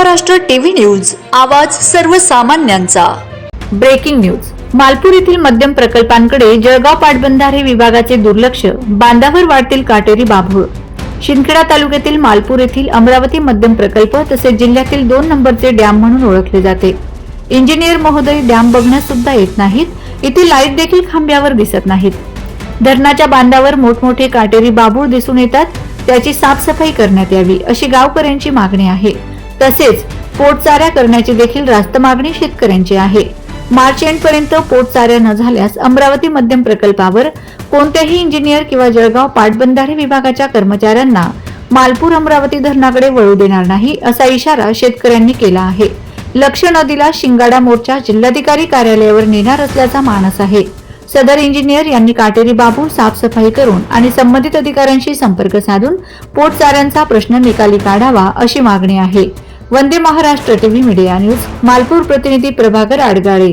Maharashtra TV news आवाज सर्वसामान्यांचा. Breaking news. Malpur येथील मध्यम प्रकल्पांकडे जळगाव पाटबंधारे विभागाचे दुर्लक्ष बांधावर वाढतील काटेरी बाभूळ. शिंदखेडा तालुक्यातील मालपूर येथील अमरावती मध्यम प्रकल्प तसेच जिल्ह्यातील दोन नंबरचे डॅम म्हणून ओळखले जाते. इंजिनियर महोदय डॅम बघण्यास सुद्धा येत नाहीत इथे लाइट देखील खांब्यावर दिसत नाहीत. धरणाच्या बांधावर मोठमोठे काटेरी बाबूळ दिसून येतात त्याची साफसफाई करण्यात यावी अशी गावकऱ्यांची मागणी आहे. तसेच पोटचाऱ्या करण्याची देखील रास्त मागणी शेतकऱ्यांची आहे. मार्च एंड पर्यंत पोटचाऱ्या न झाल्यास अमरावती मध्यम प्रकल्पावर कोणत्याही इंजिनियर किंवा जळगाव पाटबंधारे विभागाच्या कर्मचाऱ्यांना मालपूर अमरावती धरणाकडे वळू देणार नाही असा इशारा शेतकऱ्यांनी केला आहे. लक्ष न दिला शिंगाडा मोर्चा जिल्हाधिकारी कार्यालयावर नेणार असल्याचा मानस आहे. सदर इंजिनियर यांनी काटेरी बाबू साफसफाई करून आणि संबंधित अधिकाऱ्यांशी संपर्क साधून पोटचाऱ्यांचा प्रश्न निकाली काढावा अशी मागणी आहे. Vande Maharashtra TV media news Malpur प्रतिनिधी प्रभाकर आडगाळे.